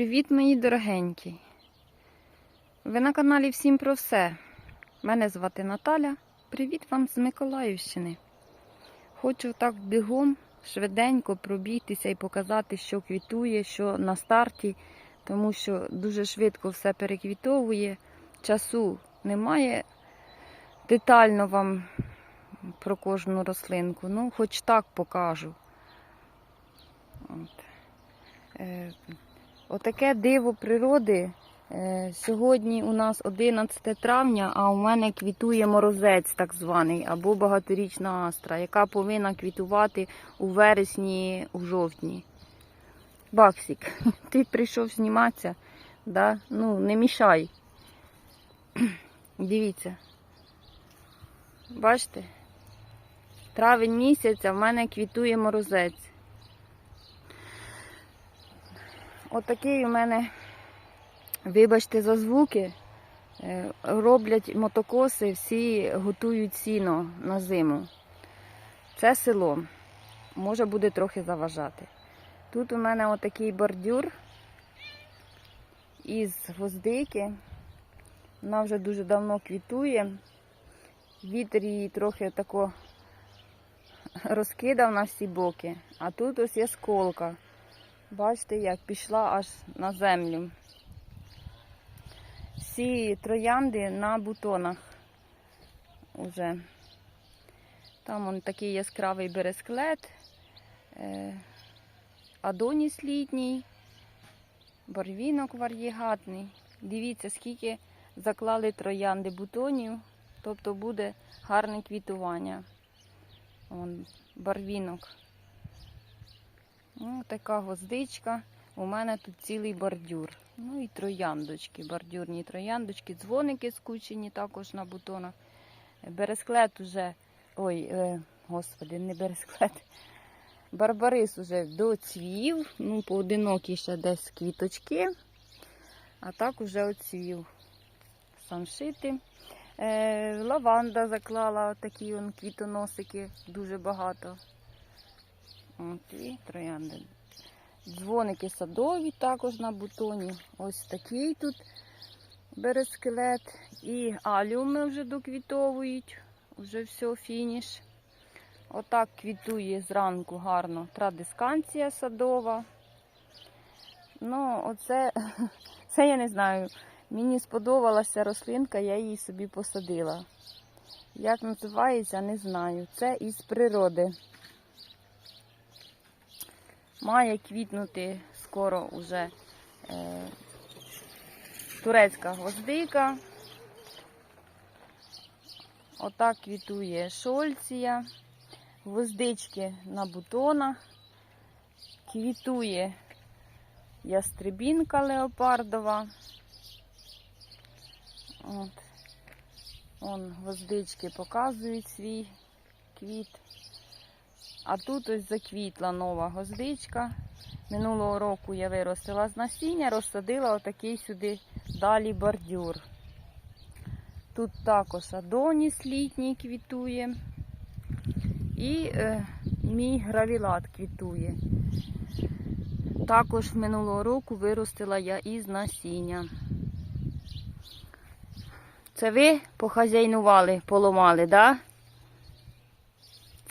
Привіт, мої дорогенькі! Ви на каналі Всім про все. Мене звати Наталя. Привіт вам з Миколаївщини. Хочу так бігом, швиденько пробігтися і показати, що квітує, що на старті, тому що дуже швидко все переквітовує. Часу немає детально вам про кожну рослинку. Ну, хоч так покажу. От. Отаке диво природи. Е, Сьогодні у нас 11 травня, а у мене квітує морозець, так званий, або багаторічна астра, яка повинна квітувати у вересні, у жовтні. Баксік, ти прийшов зніматися, да? ну не мішай. Дивіться. Бачите? Травень місяць, а в мене квітує морозець. Отакий у мене, вибачте за звуки, е, роблять мотокоси, всі готують сіно на зиму. Це село. Може буде трохи заважати. Тут у мене отакий бордюр із гвоздики. Вона вже дуже давно квітує. Вітер її трохи тако розкидав на всі боки. А тут ось є сколка. Бачите, як пішла аж на землю. Всі троянди на бутонах уже. Там он такий яскравий бересклет, е, адоніс літній, барвінок вар'єгатний. Дивіться, скільки заклали троянди бутонів, тобто буде гарне квітування. Вон, барвінок. Ну, така гвоздичка. У мене тут цілий бордюр. Ну і трояндочки, бордюрні трояндочки, дзвоники скучені також на бутонах. Бересклет уже, ой, е, господи, не бересклет. Барбарис уже доцвів, ну, поодинокі ще десь квіточки, а так уже оцвів. Самшити. Е, лаванда заклала такі он квітоносики, дуже багато. От і троянди. Дзвоники садові також на бутоні. Ось такий тут берескелет. І аліуми вже доквітовують. Вже все, фініш. Отак квітує зранку гарно традисканція садова. Ну, оце, це я не знаю. Мені сподобалася рослинка, я її собі посадила. Як називається, не знаю. Це із природи. Має квітнути скоро уже е, турецька гвоздика. Отак квітує шольція, гвоздички на бутонах, квітує ястребінка леопардова. От. Вон гвоздички показують свій квіт. А тут ось заквітла нова гвоздичка. Минулого року я виростила з насіння, розсадила отакий сюди далі бордюр. Тут також адоніс літній квітує. І е, мій гравілат квітує. Також минулого року виростила я із насіння. Це ви похазяйнували, поламали, так? Да?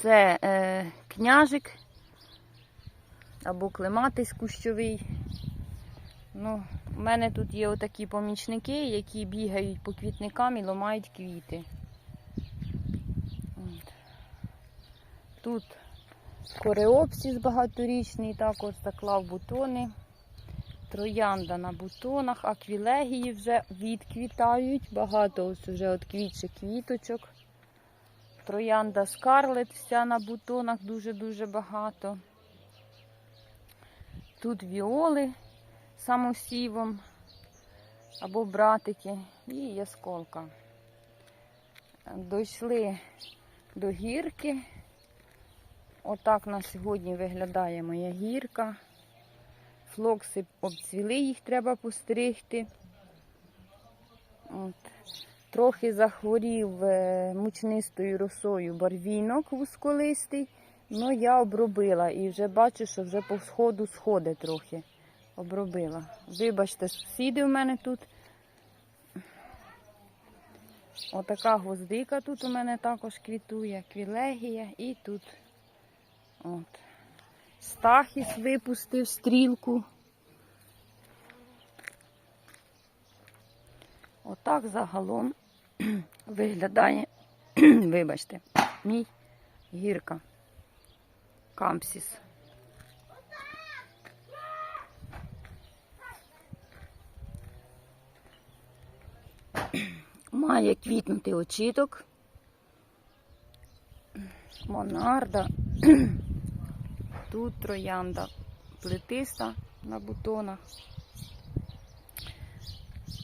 Це е, княжик або клематис кущовий. Ну, У мене тут є отакі помічники, які бігають по квітникам і ламають квіти. Тут кореопсіс багаторічний, також заклав бутони. Троянда на бутонах, аквілегії вже відквітають. Багато ось вже от квітчих квіточок. Троянда Скарлет вся на бутонах дуже-дуже багато. Тут віоли самосівом або братики і ясколка. Дійшли до гірки. Отак на сьогодні виглядає моя гірка. Флокси обцвіли, їх треба постригти. От. Трохи захворів е, мучнистою росою барвінок вузколистий, але я обробила і вже бачу, що вже по сходу сходить трохи. обробила. Вибачте, сусіди у мене тут. Отака гвоздика тут у мене також квітує, квілегія і тут от. Стахіс випустив стрілку. Отак загалом виглядає, вибачте, мій гірка. Кампсіс. Має квітнути очіток. Монарда. Тут троянда плетиста на бутонах.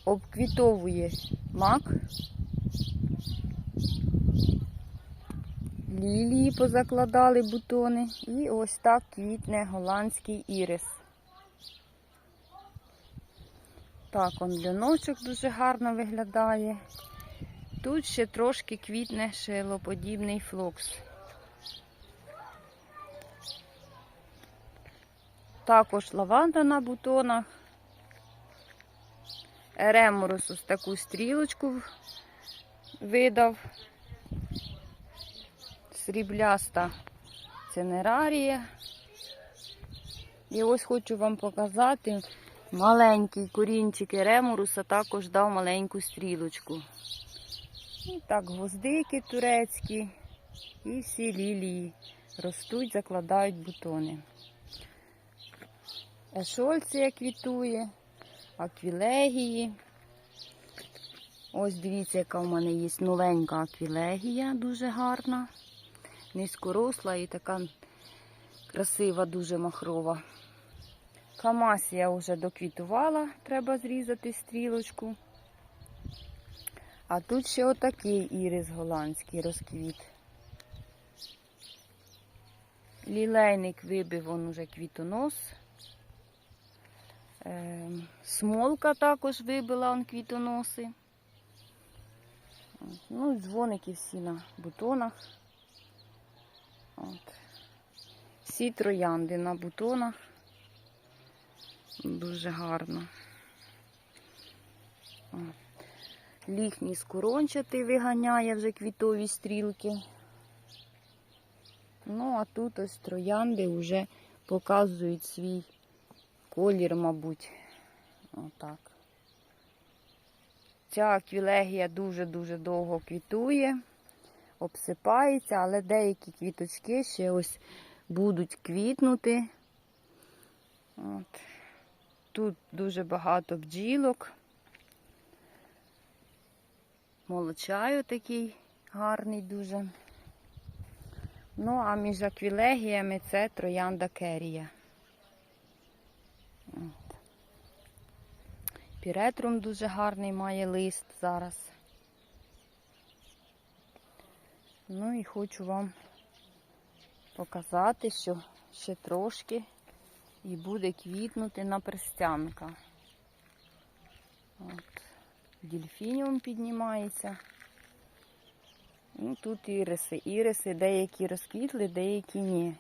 Обквітовує мак. Лілії позакладали бутони. І ось так квітне голландський ірис. Так, он льоночок дуже гарно виглядає. Тут ще трошки квітне шилоподібний флокс. Також лаванда на бутонах. Ереморус ось таку стрілочку видав. Срібляста цинерарія. І ось хочу вам показати. Маленький корінчик ереморуса також дав маленьку стрілочку. І так, гвоздики турецькі і всі лілії ростуть, закладають бутони. Ешольція квітує, аквілегії. Ось дивіться, яка в мене є новенька аквілегія, дуже гарна, низькоросла і така красива, дуже махрова. Камасія вже доквітувала, треба зрізати стрілочку. А тут ще отакий ірис голландський розквіт. Лілейник вибив он уже квітонос. Ем, Смолка також вибила он квітоноси. Ну, і дзвоники всі на бутонах. От. Всі троянди на бутонах. Дуже гарно. От. Ліхній скорончатий виганяє вже квітові стрілки. Ну, а тут ось троянди вже показують свій колір, мабуть. Отак. Ця аквілегія дуже-дуже довго квітує, обсипається, але деякі квіточки ще ось будуть квітнути. От. Тут дуже багато бджілок. Молочаю такий гарний дуже. Ну, а між аквілегіями це троянда керія. Піретрум дуже гарний має лист зараз. Ну і хочу вам показати, що ще трошки і буде квітнути наперстянка. От. Дільфініум піднімається. Ну, тут іриси. Іриси деякі розквітли, деякі ні.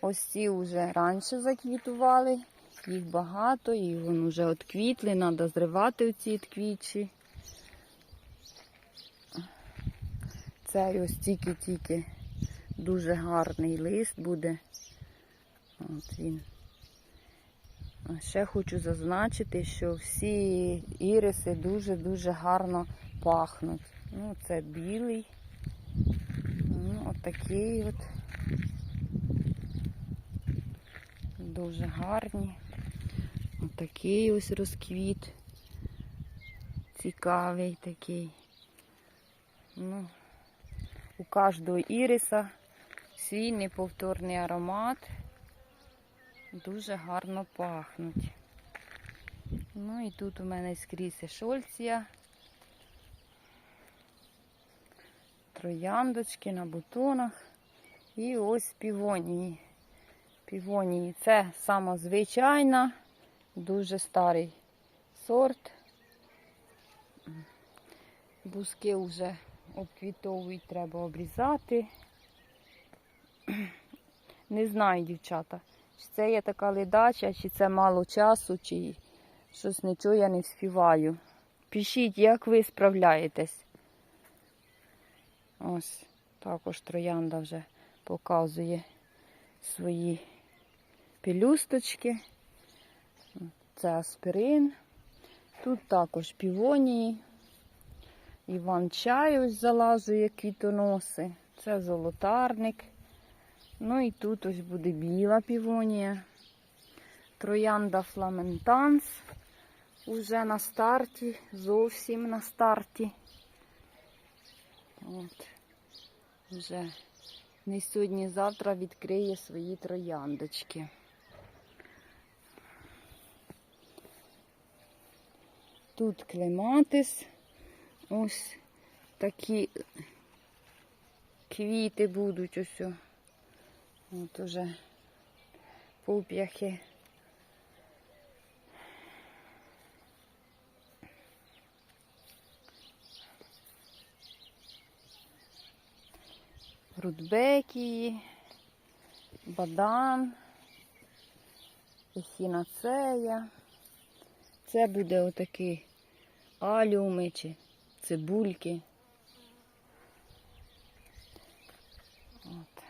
Ось ці вже раніше заквітували, їх багато, і вони вже отквітли, треба зривати оці квітчі. Цей ось тільки-тільки дуже гарний лист буде. От він. Ще хочу зазначити, що всі іриси дуже-дуже гарно пахнуть. Ну, це білий. Ну, отакий от. Дуже гарні. Отакий ось розквіт. Цікавий такий. Ну, у кожного іриса свій неповторний аромат. Дуже гарно пахнуть. Ну і тут у мене скрізь шольція. Трояндочки на бутонах. І ось півонії. Півонії. Це сама звичайна, дуже старий сорт. Бузки вже обквітовують, треба обрізати. Не знаю, дівчата, Чи це є така ледача, чи це мало часу, чи щось нічого я не вспіваю. Пишіть, як ви справляєтесь. Ось, також троянда вже показує свої пелюсточки. Це аспирин. Тут також півонії. Іван чай ось залазує квітоноси. Це золотарник. Ну і тут ось буде біла півонія. Троянда фламентанс. Уже на старті, зовсім на старті. От. Вже не сьогодні-завтра відкриє свої трояндочки. Тут клематис. Ось такі квіти будуть ось. От уже пуп'яхи. Рудбекії, бадан, ехінацея. Це буде отакий аліуми чи цибульки. От.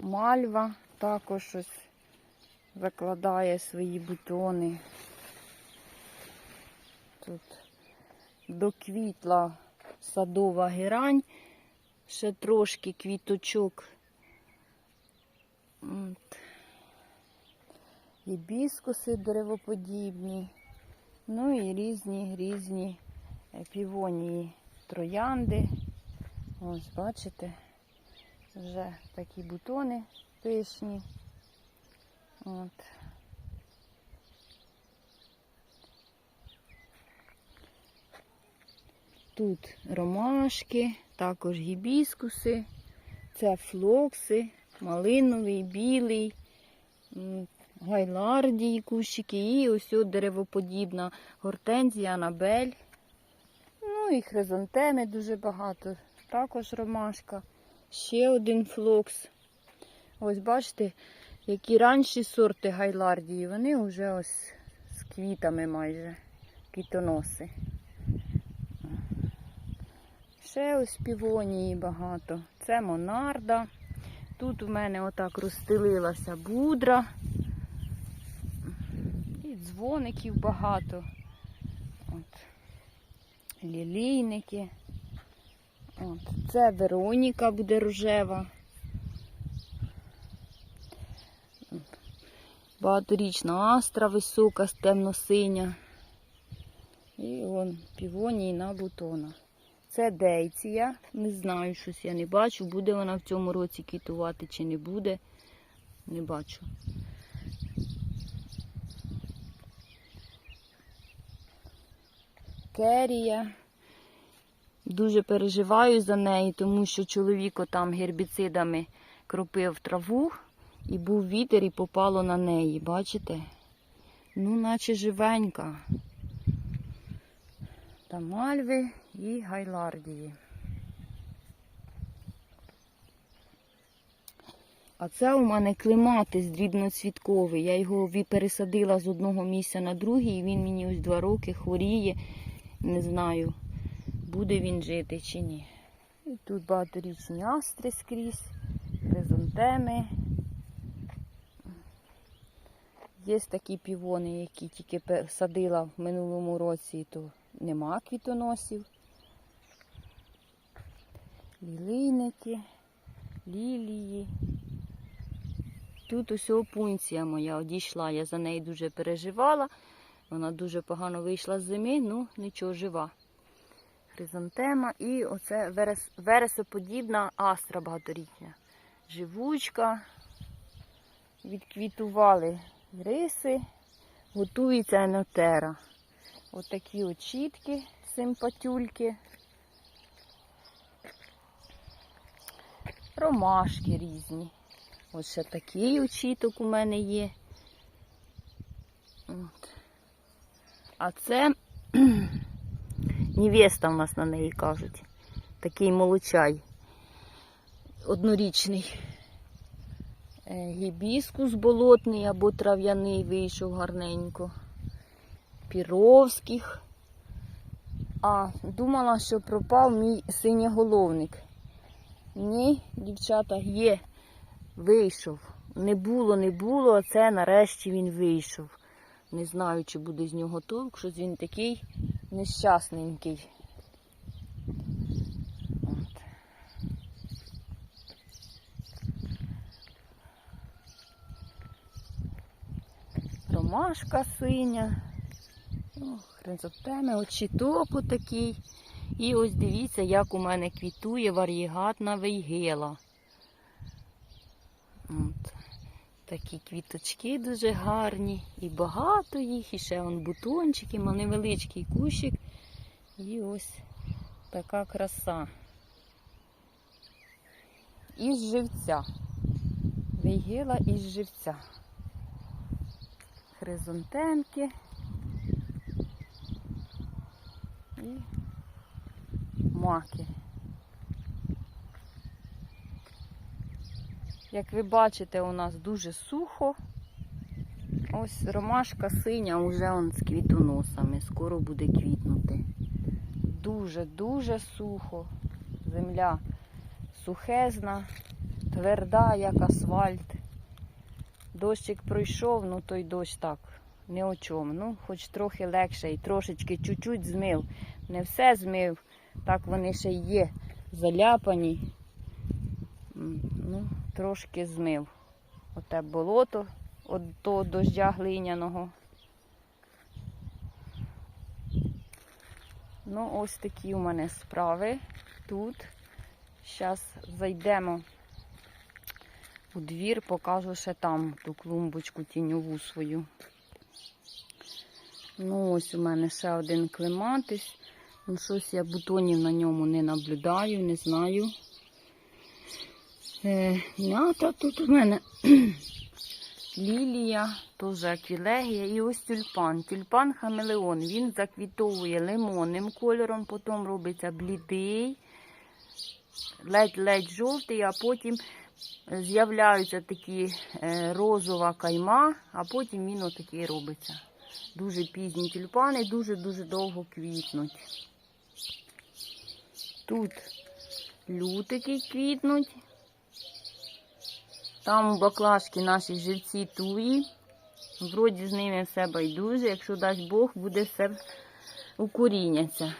Мальва також ось закладає свої бутони. Тут доквітла садова герань, ще трошки квіточок. От. Гібіскуси деревоподібні. Ну і різні різні півонії, троянди. Ось, бачите, вже такі бутони пишні. От. Тут ромашки, також гібіскуси, це флокси, малиновий, білий, гайлардії кущики і ось от деревоподібна гортензія, анабель. Ну і хризантеми дуже багато. Також ромашка. Ще один флокс. Ось бачите, які ранші сорти гайлардії, вони вже ось з квітами майже, квітоноси. Ще ось півонії багато. Це монарда. Тут у мене отак розстелилася будра. Дзвоників багато. От. Лілійники. От. Це Вероніка буде рожева. Багаторічна астра висока, темно-синя. І вон півонії на бутонах. Це дейція. Не знаю, щось я не бачу. Буде вона в цьому році квітувати чи не буде. Не бачу. Керія. Дуже переживаю за неї, тому що чоловік там гербіцидами кропив траву і був вітер і попало на неї. Бачите? Ну, наче живенька. Та мальви і гайлардії. А це у мене клематис дрібноцвітковий. Я його пересадила з одного місця на другий, і він мені ось два роки хворіє. Не знаю, буде він жити чи ні. І тут багаторічні астри скрізь, хризантеми. Є такі півони, які тільки садила в минулому році, то нема квітоносів. Лілийники, лілії. Тут ось опунція моя одійшла, я за неї дуже переживала. Вона дуже погано вийшла з зими, ну нічого жива. Хризантема і оце верес, вересоподібна астра багаторітня. Живучка. Відквітували риси, готується енотера. Отакі очітки, симпатюльки. Ромашки різні. Ось ще такий очіток у мене є. А це невеста в нас на неї кажуть. Такий молочай. Однорічний. Е, Гібіскус болотний або трав'яний вийшов гарненько. Піровських. А, думала, що пропав мій синєголовник. Ні, дівчата, є. Вийшов. Не було, не було, а це нарешті він вийшов. Не знаю, чи буде з нього толк, щось він такий нещасненький. От. Ромашка синя. Хризотеми, очіток отакий. І ось дивіться, як у мене квітує варігатна вейгела. От. Такі квіточки дуже гарні. І багато їх, і ще вон бутончики, невеличкий кущик. І ось така краса. Із живця. Вейгела із живця. Хризантемки. І маки. Як ви бачите, у нас дуже сухо. Ось ромашка синя, вже он з квітоносами. Скоро буде квітнути. Дуже-дуже сухо. Земля сухезна, тверда, як асфальт. Дощик пройшов, ну той дощ так, не о чому. Ну, хоч трохи легше і трошечки чуть-чуть змив. Не все змив, так вони ще є заляпані. Ну, трошки змив. Оте болото від того дождя глиняного. Ну, ось такі у мене справи тут. Зараз зайдемо у двір, покажу ще там ту клумбочку тіньову свою. Ну, ось у мене ще один клематис. Ну, щось я бутонів на ньому не наблюдаю, не знаю. Е, м'ята тут у мене лілія, теж аквілегія і ось тюльпан. Тюльпан хамелеон. Він заквітовує лимонним кольором, потім робиться блідий, ледь-ледь жовтий, а потім з'являються такі е, розова кайма, а потім він отакий робиться. Дуже пізні тюльпани, дуже-дуже довго квітнуть. Тут лютики квітнуть. Там у баклажки наші живці туї. Вроді з ними все байдуже. Якщо дасть Бог, буде все укоріняться.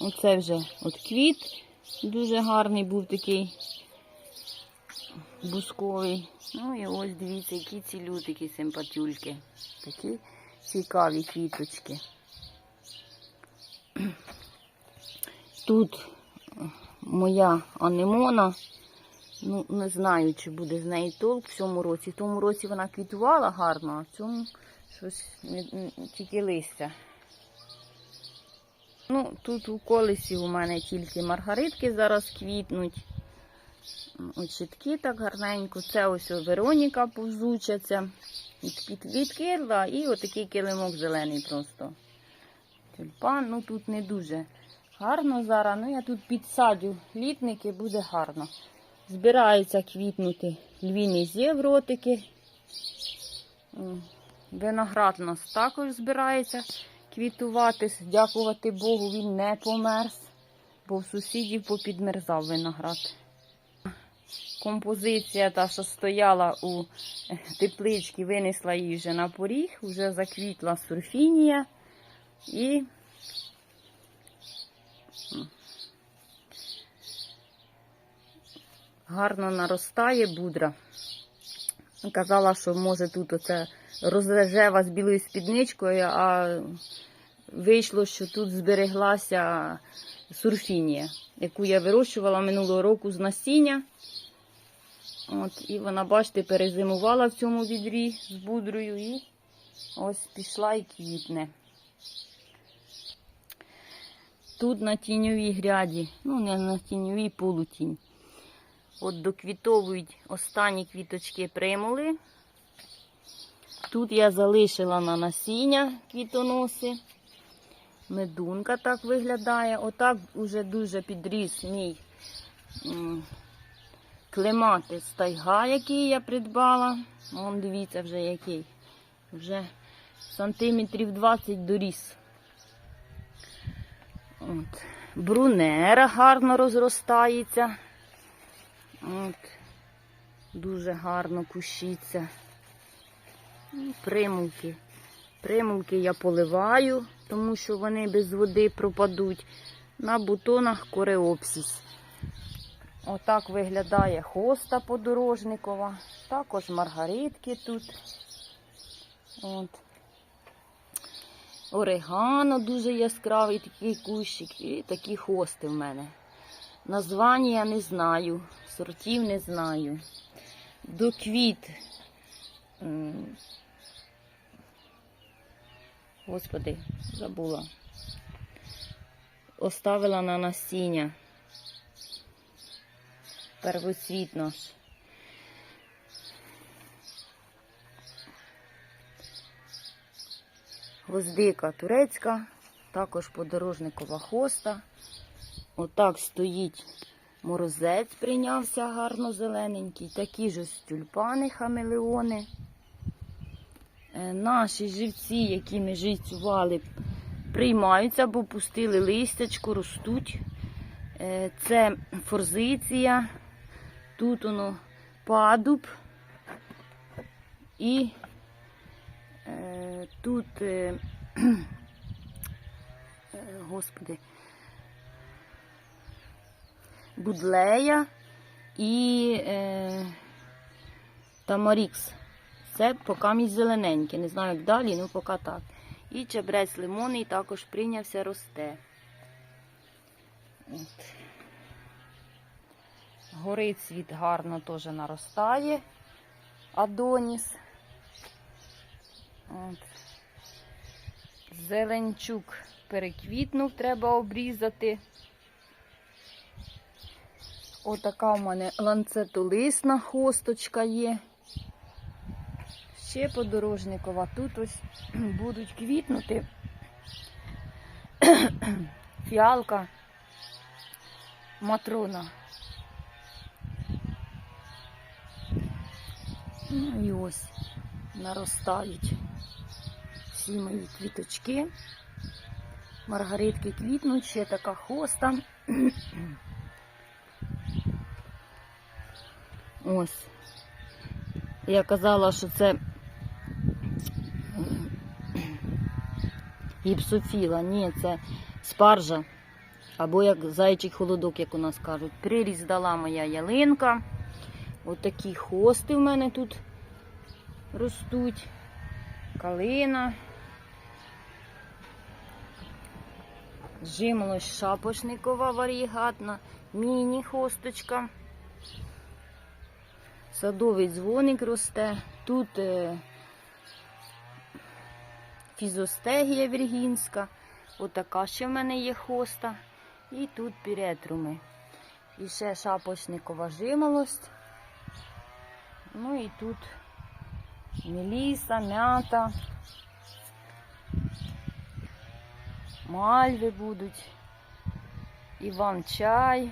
Оце вже от квіт. Дуже гарний був такий бусковий. Ну і ось дивіться, які ці лютики симпатюльки. Такі цікаві квіточки. Тут моя анемона. Ну, не знаю, чи буде з неї толк в цьому році. В тому році вона квітувала гарно, а в цьому щось тільки листя. Ну, тут у колесі у мене тільки маргаритки зараз квітнуть. Ось щитки так гарненько. Це ось Вероніка повзучаться. Від, від, і отакий килимок зелений просто. Тюльпан, ну тут не дуже гарно зараз. Ну я тут підсадю літники, буде гарно. Збираються квітнути львіні зєвротики. Виноград у нас також збирається квітувати. Дякувати Богу, він не померз, бо в сусідів попідмерзав виноград. Композиція та, що стояла у тепличці, винесла її вже на поріг, вже заквітла сурфінія і гарно наростає будра. Казала, що може тут оце розрежева з білою спідничкою, а вийшло, що тут збереглася сурфінія, яку я вирощувала минулого року з насіння. От, і вона, бачите, перезимувала в цьому відрі з будрою і ось пішла і квітне. Тут на тіньовій гряді, ну не на тіньовій полутінь. От доквітовують останні квіточки примули. Тут я залишила на насіння квітоноси. Медунка так виглядає. Отак уже дуже підріс мій клематис тайга, який я придбала. Вон дивіться вже який. Вже сантиметрів 20 доріс. От. Брунера гарно розростається. От. Дуже гарно кущиться. Примулки. Примулки я поливаю, тому що вони без води пропадуть. На бутонах кореопсіс. Отак виглядає хоста подорожникова. Також маргаритки тут. От. Орегано дуже яскравий такий кущик. І такі хости в мене. Названня я не знаю, сортів не знаю. До квіт. Господи, забула. Оставила на насіння. Первоцвіт наш. Гвоздика турецька, також подорожникова хоста. Отак стоїть морозець, прийнявся гарно зелененький. Такі ж ось тюльпани, хамелеони. Е, Наші живці, які ми живцювали, приймаються, бо пустили листячку, ростуть. Е, Це форзиція, тут воно падуб і е, тут, господи, будлея і е, тамарікс. Це поки мій зелененький, не знаю як далі, ну поки так. І чебрець лимонний також прийнявся, росте. От. Горить світ гарно теж наростає. Адоніс. От. Зеленчук переквітнув, треба обрізати. Отака в мене ланцетолисна хосточка є. Ще подорожникова. Тут ось будуть квітнути. Фіалка матрона. Ну і ось наростають всі мої квіточки. Маргаритки квітнуть, ще така хоста. Ось. Я казала, що це гіпсофіла. Ні, це спаржа. Або як зайчий холодок, як у нас кажуть. Приріз дала моя ялинка. Отакі хости в мене тут ростуть. Калина. Жимолость шапошникова варігатна, міні-хосточка. Садовий дзвоник росте. Тут е, фізостегія віргінська. Отака ще в мене є хоста. І тут піретруми. І ще шапочникова жимолость. Ну і тут меліса, м'ята. Мальви будуть. Іван чай.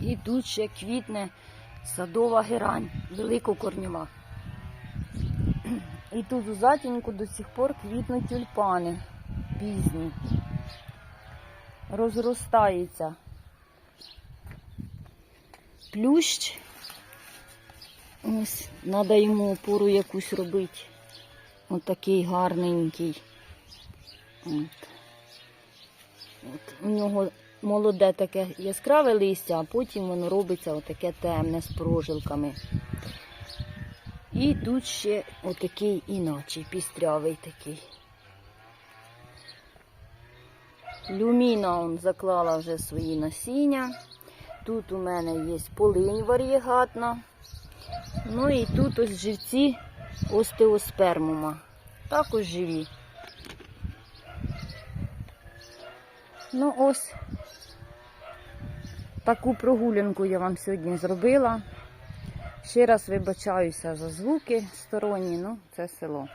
І тут ще квітне садова герань, великокорнєва. І тут у затінку до сих пор квітнуть тюльпани пізні. Розростається плющ. Ось, треба йому опору якусь робити. Отакий гарненький. От. От. У нього молоде таке яскраве листя, а потім воно робиться отаке темне з прожилками. І тут ще отакий іначе, пістрявий такий. Люміна он заклала вже свої насіння. Тут у мене є полинь варієгатна. Ну і тут ось живці остеоспермума. Також живі. Ну ось таку прогулянку я вам сьогодні зробила. Ще раз вибачаюся за звуки сторонні, ну це село.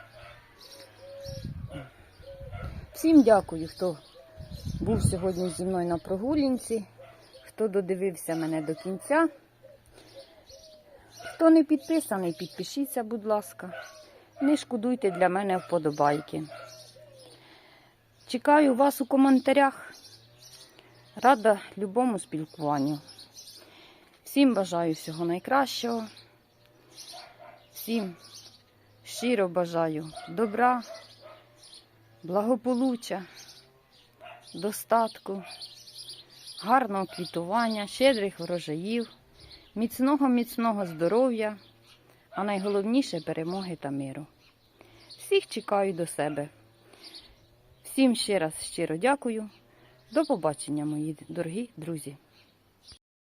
Всім дякую, хто був сьогодні зі мною на прогулянці, хто додивився мене до кінця. Хто не підписаний, підпишіться, будь ласка. Не шкодуйте для мене вподобайки. Чекаю вас у коментарях. Рада любому спілкуванню. Всім бажаю всього найкращого. Всім щиро бажаю добра, благополуччя, достатку, гарного квітування, щедрих врожаїв, міцного міцного здоров'я, а найголовніше перемоги та миру. Всіх чекаю до себе. Всім ще раз щиро дякую. До побачення, мої дорогі друзі.